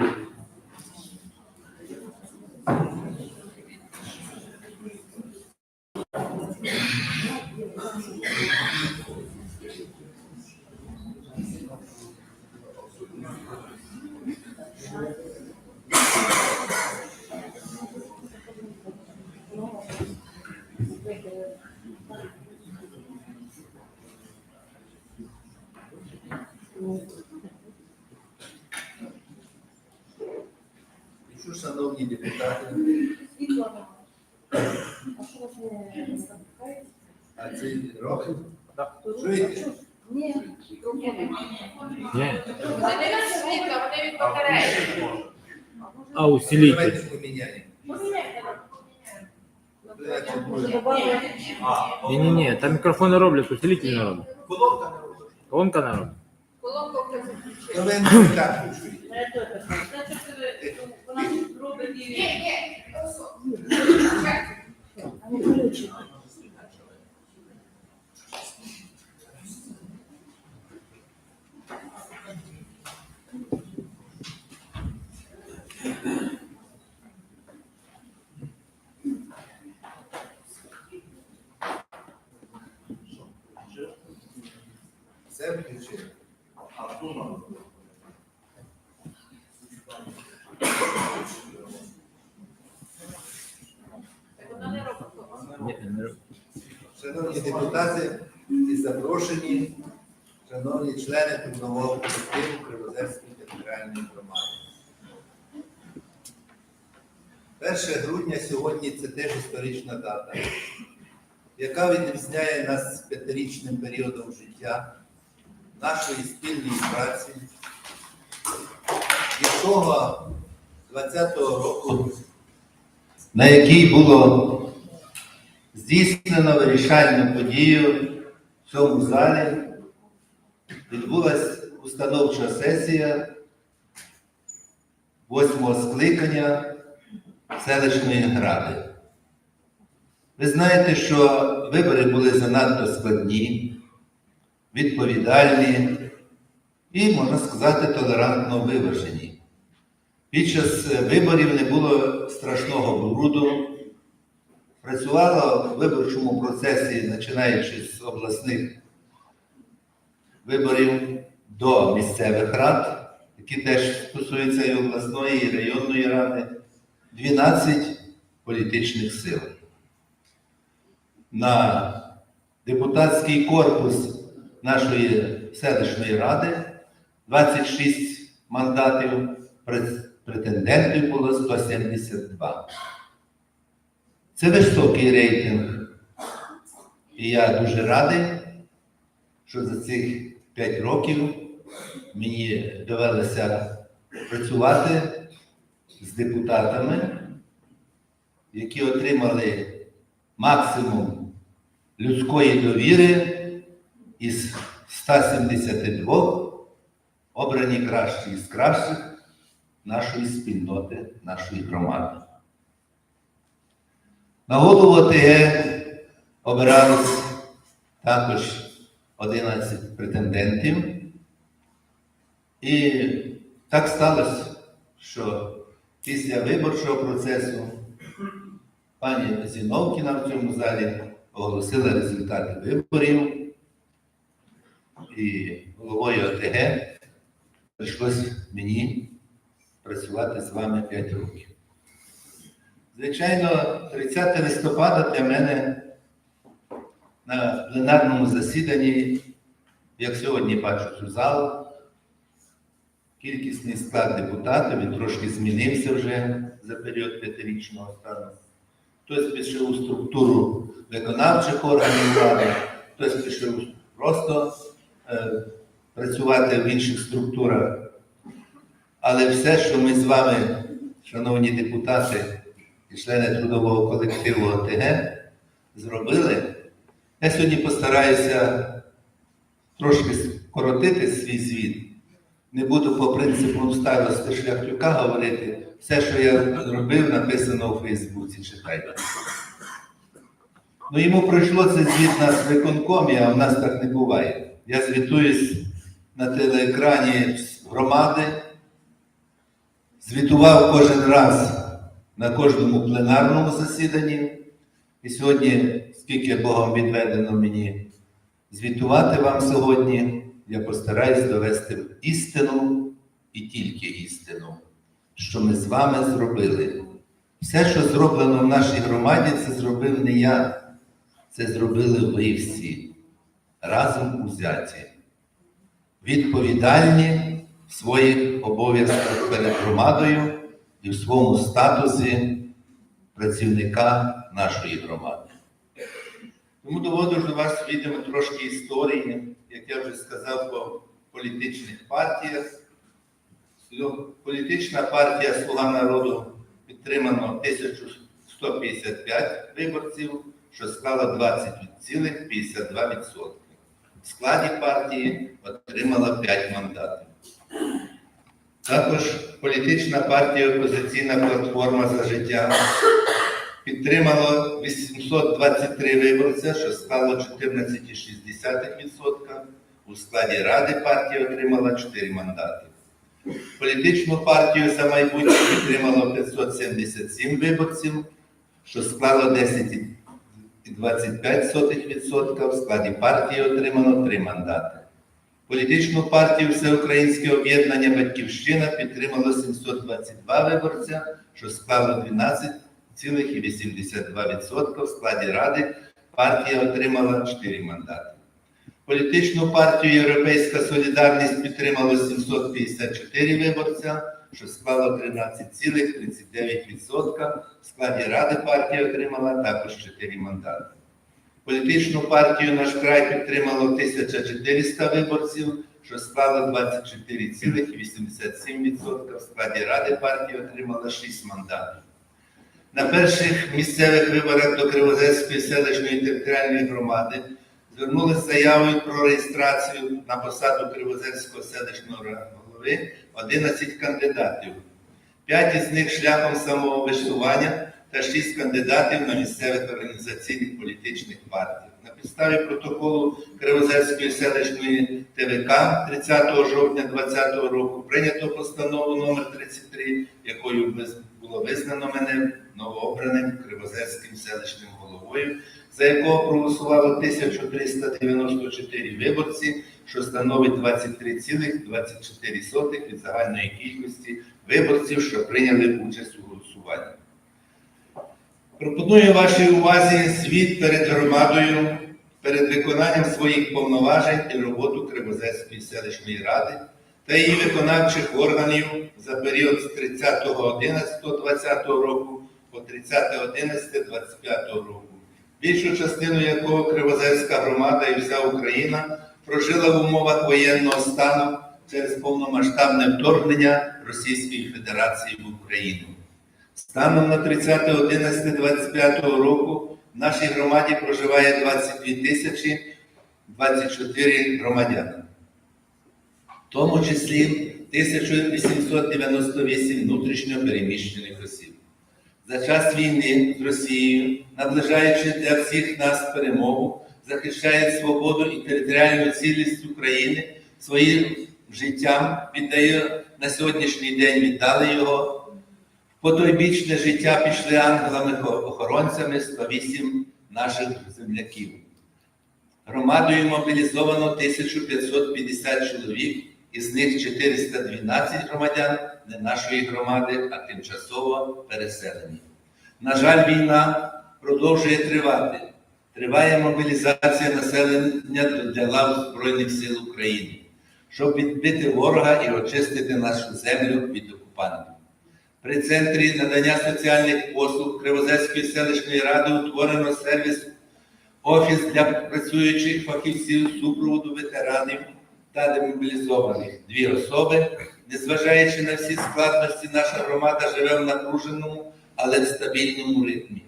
І що, шановні депутати, Світло. А що вас не запускають? а цей років? Чуєте? Ні. Вони не від світла, вони від батареї. А усилитель. Давайте поміняємо. Давайте поміняємо. Не-не-не, там микрофоны роблять, усилитель не роблять. Колонка не робить. Колонка не робить. То ви не так чуєте. Все включили. Робить. Шановні депутати і запрошені, шановні члени трудового колективу Кривозерської територіальної громади. 1 грудня сьогодні це теж історична дата, яка відрізняє нас п'ятирічним періодом життя, нашої спільної праці, якого 20-го року, на якій було здійснено вирішальну подію в цьому залі. Відбулася установча сесія восьмого скликання селищної ради. Ви знаєте, що вибори були занадто складні, відповідальні і, можна сказати, толерантно виважені. Під час е, виборів не було страшного бруду, працювала в виборчому процесі, починаючи з обласних виборів до місцевих рад, які теж стосуються і обласної, і районної ради, 12 політичних сил. На депутатський корпус нашої селищної ради 26 мандатів, прет- претендентів було 172. Це високий рейтинг. І я дуже радий, що за цих 5 років мені довелося працювати з депутатами, які отримали максимум людської довіри із 172 обрані кращі з кращих нашої спільноти, нашої громади. На голову ОТГ обирались також 11 претендентів. І так сталося, що після виборчого процесу пані Зіновкіна в цьому залі оголосила результати виборів. І головою ОТГ прийшлось мені працювати з вами 5 років. Звичайно, 30 листопада для мене на пленарному засіданні, як сьогодні бачу цю залу, кількісний склад депутатів він трошки змінився вже за період п'ятирічного стану. Хтось пішов у структуру виконавчих органів влади, хтось пішов просто працювати в інших структурах. Але все, що ми з вами, шановні депутати і члени трудового колективу ОТГ, зробили, я сьогодні постараюся трошки скоротити свій звіт. Не буду по принципу старости Шляхтюка говорити. Все, що я зробив, написано у Фейсбуці, читайте. Ну, йому пройшло це звіт нас виконкомі, а в нас так не буває. Я звітуюсь на телеекрані громади, звітував кожен раз на кожному пленарному засіданні. І сьогодні, скільки Богом відведено мені звітувати вам сьогодні, я постараюсь довести істину і тільки істину, що ми з вами зробили. Все, що зроблено в нашій громаді, це зробив не я, це зробили ви всі, разом узяті, відповідальні в своїх обов'язках перед громадою і в своєму статусі працівника нашої громади. Тому доводжу до вас відомо трошки історії, як я вже сказав, по політичних партіях. Політична партія Слуга народу підтримано 1155 виборців, що склало 20,52%. В складі партії отримала 5 мандатів. Також політична партія Опозиційна платформа за життя підтримало 823 виборця, що склало 14,6%. У складі Ради партія отримала 4 мандати. Політичну партію за майбутнє підтримало 577 виборців, що склало 10,25%. В складі партії отримано 3 мандати. Політичну партію Всеукраїнське об'єднання Батьківщина підтримало 722 виборця, що склало 12,82%. В складі Ради партія отримала 4 мандати. Політичну партію Європейська Солідарність підтримало 754 виборця, що склало 13,39%. В складі Ради партія отримала також 4 мандати. Політичну партію наш край підтримало 1400 виборців, що склало 24,87%. В складі Ради партія отримала 6 мандатів. На перших місцевих виборах до Кривозерської селищної територіальної громади звернулися заявою про реєстрацію на посаду Кривозерського селищного голови 11 кандидатів. П'ять із них шляхом самого висування та шість кандидатів на місцевих організаційних політичних партій. На підставі протоколу Кривозерської селищної ТВК 30 жовтня 2020 року прийнято постанову номер 33, якою було визнано мене новообраним Кривозерським селищним головою, за якого проголосувало 1394 виборці, що становить 23,24 від загальної кількості виборців, що прийняли участь у голосуванні. Пропоную вашій увазі звіт перед громадою, перед виконанням своїх повноважень і роботу Кривозерської селищної ради та її виконавчих органів за період з 30.11.2020 року по 30.11.25 року, більшу частину якого Кривозерська громада і вся Україна прожила в умовах воєнного стану через повномасштабне вторгнення Російської Федерації в Україну. Станом на 30.11.25 року в нашій громаді проживає 22 тисячі 24 громадяни, в тому числі 1898 внутрішньо переміщених осіб. За час війни з Росією, наближаючи для всіх нас перемогу, захищає свободу і територіальну цілість України своїм життям, віддає на сьогоднішній день віддали його. По потойбічне життя пішли ангелами-охоронцями 108 наших земляків. Громадою мобілізовано 1550 чоловік, із них 412 громадян не нашої громади, а тимчасово переселені. На жаль, війна продовжує тривати. Триває мобілізація населення для лав Збройних сил України, щоб відбити ворога і очистити нашу землю від окупантів. При центрі надання соціальних послуг Кривозерської селищної ради утворено сервіс офіс для працюючих фахівців супроводу ветеранів та демобілізованих. Дві особи, незважаючи на всі складності, наша громада живе в напруженому, але в стабільному ритмі.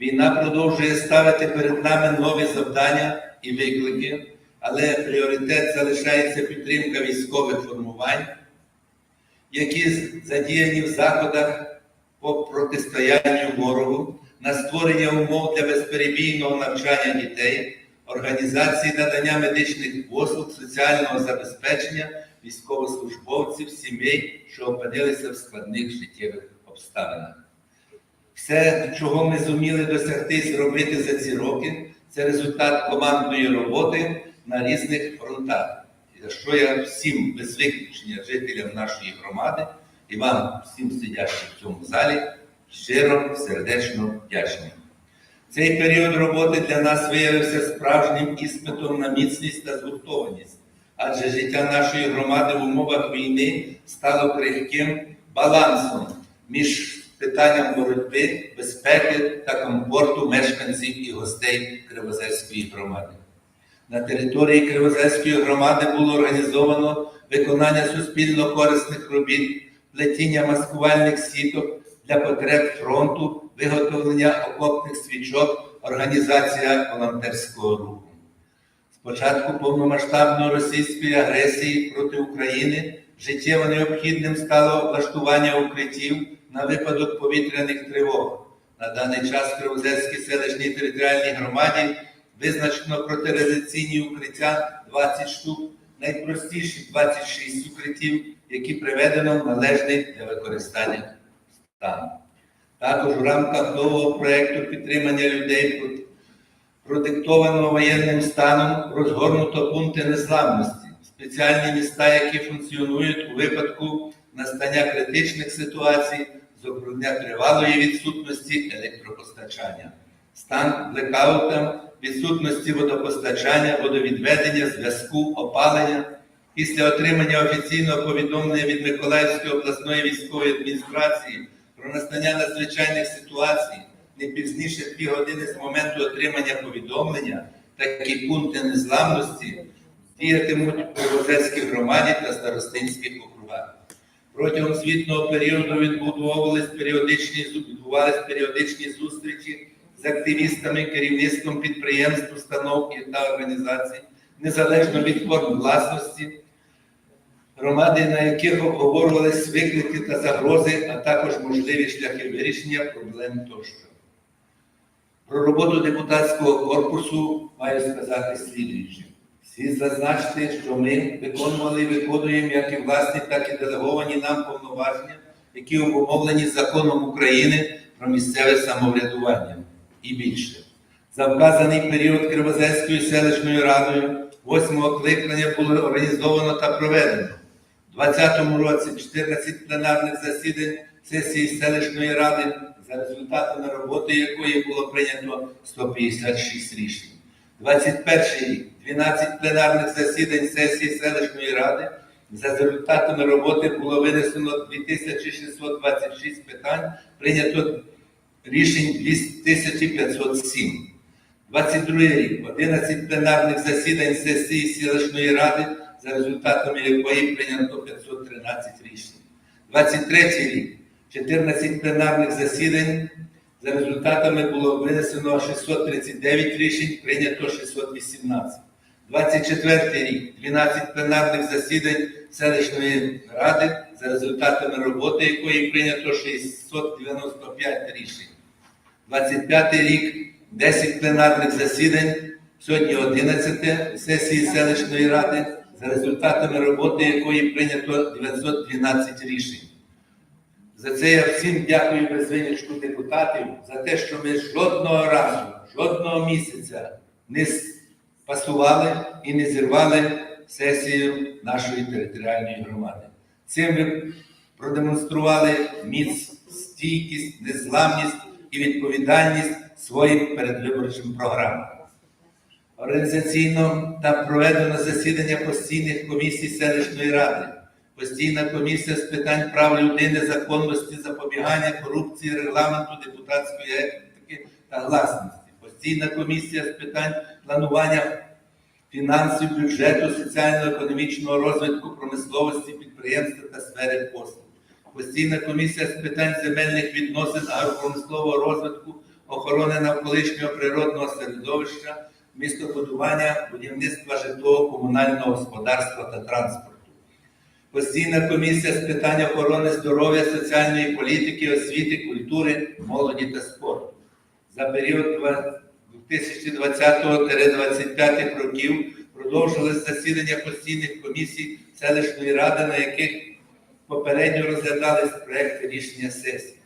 Війна продовжує ставити перед нами нові завдання і виклики, але пріоритет залишається підтримка військових формувань які задіяні в заходах по протистоянню ворогу, на створення умов для безперебійного навчання дітей, організації надання медичних послуг, соціального забезпечення військовослужбовців, сімей, що опинилися в складних життєвих обставинах. Все, чого ми зуміли досягти зробити за ці роки, це результат командної роботи на різних фронтах. За що я всім без виключення жителям нашої громади і вам, всім сидящим в цьому залі, щиро, сердечно вдячний. Цей період роботи для нас виявився справжнім іспитом на міцність та згуртованість, адже життя нашої громади в умовах війни стало крихким балансом між питанням боротьби, безпеки та комфорту мешканців і гостей Кривозерської громади. На території Кривозерської громади було організовано виконання суспільно корисних робіт, плетіння маскувальних сіток для потреб фронту, виготовлення окопних свічок, організація волонтерського руху. Початку повномасштабної російської агресії проти України життєво необхідним стало облаштування укриттів на випадок повітряних тривог. На даний час в Кривозерській селищній територіальній громаді визначено протирадіаційні укриття 20 штук, найпростіші 26 укриттів, які приведено в належний для використання стан. Також в рамках нового проєкту підтримання людей про- продиктованого воєнним станом розгорнуто пункти незламності, спеціальні міста, які функціонують у випадку настання критичних ситуацій, зокрема тривалої відсутності електропостачання, стан блекаутам, відсутності водопостачання, водовідведення, зв'язку, опалення. Після отримання офіційного повідомлення від Миколаївської обласної військової адміністрації про настання надзвичайних ситуацій не пізніше дві години з моменту отримання повідомлення, такі пункти незламності діятимуть у Кривозерській громаді та старостинських округах. Протягом звітного періоду відбудовувались періодичні, відбувались періодичні зустрічі з активістами, керівництвом підприємств, установ та організацій, незалежно від форм власності, громади, на яких обговорювались виклики та загрози, а також можливі шляхи вирішення проблем тощо. Про роботу депутатського корпусу маю сказати слідуюче. Всі зазначити, що ми виконували і виконуємо як і власні, так і делеговані нам повноваження, які обумовлені законом України про місцеве самоврядування і більше. За вказаний період Кривозерською селищною радою восьмого кликання було організовано та проведено у 2020 році 14 пленарних засідань сесії селищної ради, за результатами роботи якої було прийнято 156 рішень. 21 рік 12 пленарних засідань сесії селищної ради. За результатами роботи було винесено 2626 питань, прийнято рішень 2507. 22 рік 11 пленарних засідань сесії селищної ради, за результатами якої прийнято 513 рішень. 23 рік 14 пленарних засідань, за результатами було винесено 639 рішень, прийнято 618. 24 рік 12 пленарних засідань селищної ради, за результатами роботи якої прийнято 695 рішень. 25 рік 10 пленарних засідань, сьогодні 11 сесії селищної ради, за результатами роботи якої прийнято 912 рішень. За це я всім дякую без винятку депутатів за те, що ми жодного разу, жодного місяця не пасували і не зірвали сесію нашої територіальної громади. Цим ви продемонстрували міць, стійкість, незламність і відповідальність своїм передвиборчим програмам. Організаційно там проведено засідання постійних комісій селищної ради, постійна комісія з питань прав людини, законності, запобігання корупції, регламенту депутатської етики та гласності, постійна комісія з питань планування фінансів, бюджету, соціально-економічного розвитку, промисловості, підприємства та сфери послуг. Постійна комісія з питань земельних відносин, агропромислового розвитку, охорони навколишнього природного середовища, містобудування, будівництва житлового комунального господарства та транспорту. Постійна комісія з питань охорони здоров'я, соціальної політики, освіти, культури, молоді та спорту. за період 2020-2025 років продовжились засідання постійних комісій селищної ради, на яких попередньо розглядались проекти рішення сесії.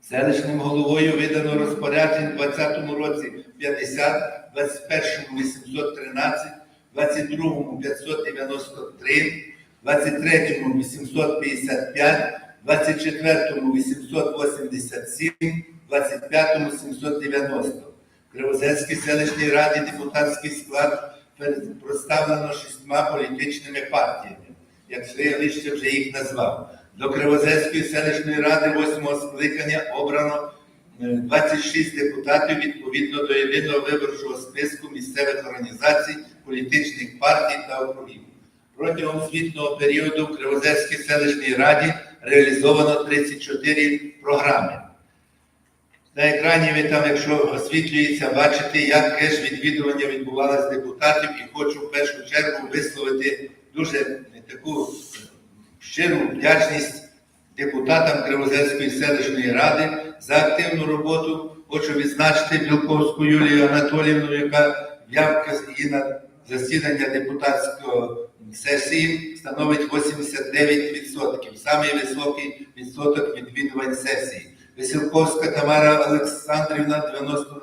Селищним головою видано розпоряджень у 2020 році 50, 21 813, 22 593, 23 855, 24-му 887, 25-му 790. В Кривозерській селищній раді депутатський склад представлено шістьма політичними партіями, як я вище вже їх назвав. До Кривозерської селищної ради восьмого скликання обрано е, 26 депутатів відповідно до єдиного виборчого списку місцевих організацій, політичних партій та округів. Протягом звітного періоду в Кривозерській селищній раді реалізовано 34 програми. На екрані ви там, якщо освітлюється, бачите, яке ж відвідування відбувалося депутатів, і хочу в першу чергу висловити дуже таку щиру вдячність депутатам Кривозерської селищної ради за активну роботу. Хочу відзначити Білковську Юлію Анатоліївну, яка явка її на засідання депутатської сесії становить 89%. Самий високий відсоток відвідувань сесії. Веселковська Тамара Олександрівна 92%.